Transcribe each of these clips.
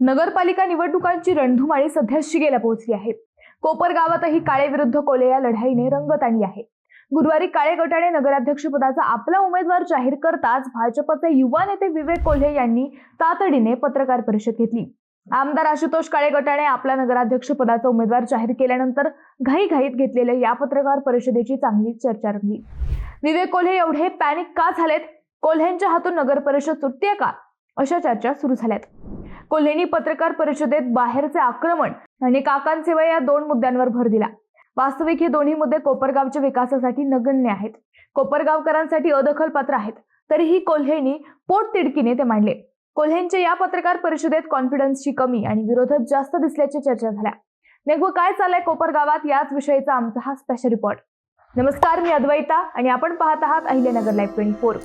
नगरपालिका निवडणुकांची रणधुमाळी सध्या शिगेला पोहोचली आहे. कोपर गावातही काळे विरुद्ध कोले या लढाईने रंगत आणली आहे. गुरुवारी काळे गटाने नगराध्यक्षपदाचा आपला उमेदवार जाहीर करताच भाजपचे युवा नेते विवेक कोल्हे यांनी तातडीने पत्रकार परिषद घेतली. आमदार आशुतोष काळे गटाने आपला नगराध्यक्ष पदाचा उमेदवार जाहीर केल्यानंतर घाईघाईत घेतलेल्या या पत्रकार परिषदेची चांगली चर्चा रंगली. विवेक कोल्हे एवढे पॅनिक का झालेत? कोल्हेंच्या हातून नगर परिषद सुटते का? अशा चर्चा सुरू झाल्यात. कोल्हेनी पत्रकार परिषदेत बाहेरचे आक्रमण आणि काकांसेवा या दोन मुद्द्यांवर भर दिला. वास्तविक हे दोन्ही मुद्दे कोपरगावच्या विकासासाठी नगण्य आहेत. कोपरगावकरांसाठी अदखल पत्र आहेत. तरीही कोल्हेनी पोटतिडकीने ते मांडले. कोल्हेंच्या या पत्रकार परिषदेत कॉन्फिडन्सची कमी आणि विरोधात जास्त दिसल्याची चर्चा झाल्या. नेमकं काय चाललंय कोपरगावात याच विषयीचा आमचा हा स्पेशल रिपोर्ट नमस्कार मी अद्वैता आणि आपण पाहत आहात अहिल्यानगर लाईव्ह ट्वेंटी फोर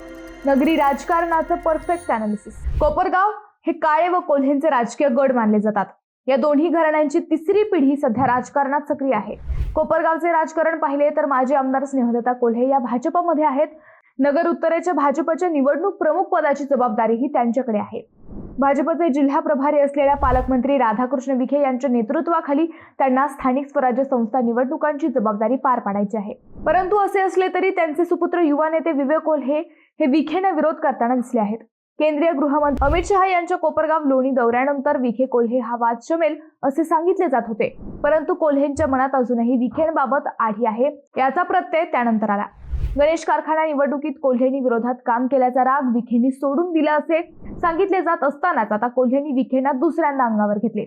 नगरी राजकारणाचं परफेक्ट अनालिसिस कोपरगाव हे काळे व कोल्हेंचे राजकीय गड मानले जातात. या दोन्ही घराण्यांची तिसरी पिढी सध्या राजकारणात सक्रिय आहे. कोपरगावचे राजकारण पाहिले तर माजी आमदार स्नेहलता कोल्हे या भाजपमध्ये आहेत. नगर उत्तरेच्या भाजपच्या निवडणूक प्रमुख पदाची जबाबदारीही त्यांच्याकडे आहे. भाजपचे जिल्हा प्रभारी असलेल्या पालकमंत्री राधाकृष्ण विखे यांच्या नेतृत्वाखाली त्यांना स्थानिक स्वराज्य संस्था निवडणुकांची जबाबदारी पार पाडायची आहे. परंतु असे असले तरी त्यांचे सुपुत्र युवा नेते विवेक कोल्हे हे विखेंना विरोध करताना दिसले आहेत. केंद्रीय गृहमंत्री अमित शहा यांच्या कोपरगाव लोणी दौऱ्यानंतर विखे कोल्हे हा वाद शमेल असे सांगितले जात होते. परंतु कोल्हेंच्या मनात अजूनही विखेंबाबत आढी आहे याचा प्रत्यय त्यानंतर आला. गणेश कारखाना निवडणुकीत कोल्हेंनी विरोधात काम केल्याचा राग विखेंनी सोडून दिला असे सांगितले जात असतानाच आता कोल्हेंनी विखेंना दुसऱ्यांदा अंगावर घेतले.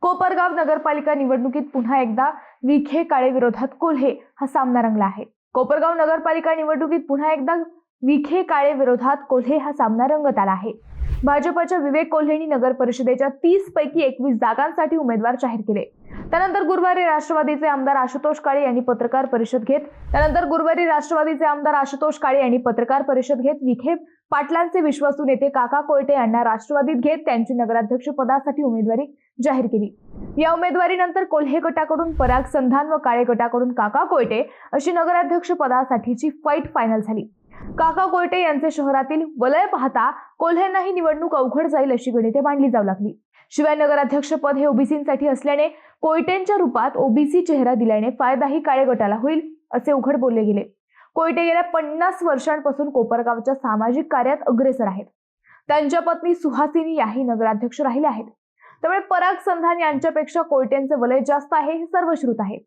कोपरगाव नगरपालिका निवडणुकीत पुन्हा एकदा विखे काळे विरोधात कोल्हे हा सामना रंगला आहे. कोपरगाव नगरपालिका निवडणुकीत पुन्हा एकदा विखे काळे विरोधात कोल्हे हा सामना रंगत आला आहे. भाजपच्या विवेक कोल्हेनी नगर परिषदेच्या तीस पैकी एकवीस जागांसाठी उमेदवार जाहीर केले. त्यानंतर गुरुवारी राष्ट्रवादीचे आमदार आशुतोष काळे यांनी पत्रकार परिषद घेत त्यानंतर गुरुवारी राष्ट्रवादीचे आमदार आशुतोष काळे यांनी पत्रकार परिषद घेत विखे पाटलांचे विश्वासू नेते काका कोयटे यांना राष्ट्रवादीत घेत त्यांची नगराध्यक्ष पदासाठी उमेदवारी जाहीर केली. या उमेदवारीनंतर कोल्हे गटाकडून पराग संधान व काळे गटाकडून काका कोयटे अशी नगराध्यक्ष पदासाठीची फाईट फायनल झाली. काका कोयटे यांचे शहरातील वलय पाहता कोल्हेंना ही निवडणूक अवघड जाईल अशी गणिते मांडली जाऊ लागली. शिवाय नगराध्यक्षपद हे ओबीसीसाठी असल्याने कोयटेंच्या रूपात ओबीसी चेहरा दिल्याने फायदाही काळे गटाला होईल असे उघड बोलले गेले. कोयटे गेल्या पन्नास वर्षांपासून कोपरगावच्या सामाजिक कार्यात अग्रेसर आहेत. त्यांच्या पत्नी सुहासिनी याही नगराध्यक्ष राहिल्या आहेत. त्यामुळे पराग संधान यांच्यापेक्षा कोयटेंचे वलय जास्त आहे हे सर्वश्रुत आहे.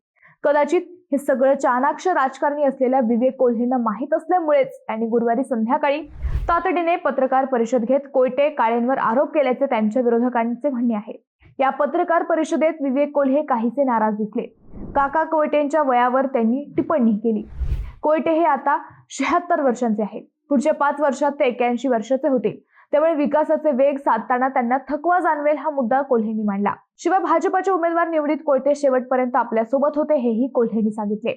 कदाचित हे सगळं चाणाक्ष राजकारणी असलेल्या विवेक कोल्हेंना माहीत असल्यामुळेच त्यांनी गुरुवारी संध्याकाळी तातडीने पत्रकार परिषद घेत कोयटे काळेंवर आरोप केल्याचे त्यांच्या विरोधकांचे म्हणणे आहे. या पत्रकार परिषदेत विवेक कोल्हे काहीसे नाराज दिसले. काका कोयटेंच्या वयावर त्यांनी टिप्पणी केली. कोयटे हे आता शहात्तर वर्षांचे आहेत. पुढच्या पाच वर्षात ते एक्याऐंशी वर्षाचे होतील. त्यामुळे विकासाचे वेग साधताना त्यांना थकवा जाणवेल हा मुद्दा कोल्हेंनी मांडला. शिवाय भाजपाचे उमेदवार निवडीत कोयटे शेवटपर्यंत आपल्यासोबत होते हेही कोल्हेंनी सांगितले.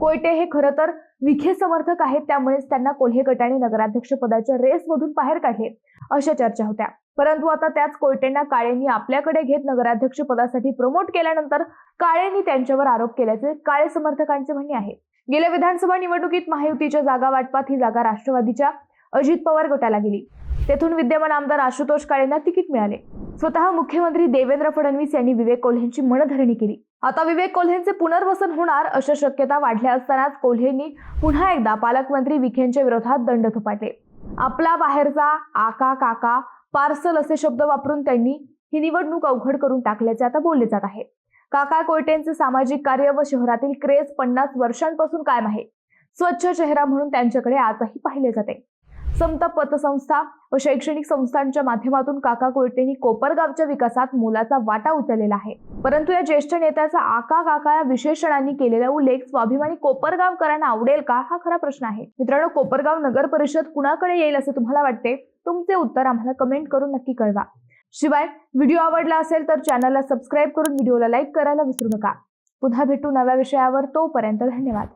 कोयटे हे खरं तर विखे समर्थक आहेत त्यामुळेच त्यांना कोल्हे गटाने नगराध्यक्ष पदाच्या रेसमधून बाहेर काढले अशा चर्चा होत्या. परंतु आता त्याच कोयटेंना काळेंनी आपल्याकडे घेत नगराध्यक्ष पदासाठी प्रमोट केल्यानंतर काळेंनी त्यांच्यावर आरोप केल्याचे काळे समर्थकांचे म्हणणे आहे. गेल्या विधानसभा निवडणुकीत महायुतीच्या जागा वाटपात ही जागा राष्ट्रवादीच्या अजित पवार गटाला गेली. तेथून विद्यमान आमदार आशुतोष काळेंना तिकीट मिळाले. स्वतः मुख्यमंत्री देवेंद्र फडणवीस यांनी विवेक कोल्हेंची मनधरणी केली. आता विवेक कोल्हेंचे पुनर्वसन होणार अशा शक्यता वाढल्या असतानाच कोल्हेंनी पुन्हा एकदा पालकमंत्री विखेंच्या विरोधात दंड थोपाटले. आपला बाहेरचा आका काका पार्सल असे शब्द वापरून त्यांनी ही निवडणूक अवघड करून टाकल्याचे आता बोलले जात आहे. काका कोयटेंचे सामाजिक कार्य व शहरातील क्रेज पन्नास वर्षांपासून कायम आहे. स्वच्छ चेहरा म्हणून त्यांच्याकडे आजही पाहिले जाते. संत पतसंस्था व शैक्षणिक संस्थांच्या माध्यमातून काका कोयटेंनी कोपरगावच्या विकासात मोलाचा वाटा उचललेला आहे. परंतु या ज्येष्ठ नेत्याचा आका काका या विशेषणांनी केलेला उल्लेख स्वाभिमानी कोपरगावकरांना आवडेल का हा खरा प्रश्न आहे. मित्रांनो कोपरगाव नगर परिषद कुणाकडे येईल असे तुम्हाला वाटते? तुमचे उत्तर आम्हाला कमेंट करून नक्की कळवा. शिवाय व्हिडिओ आवडला असेल तर चॅनलला सबस्क्राईब करून व्हिडिओला लाईक करायला विसरू नका. पुन्हा भेटू नव्या विषयावर तोपर्यंत धन्यवाद.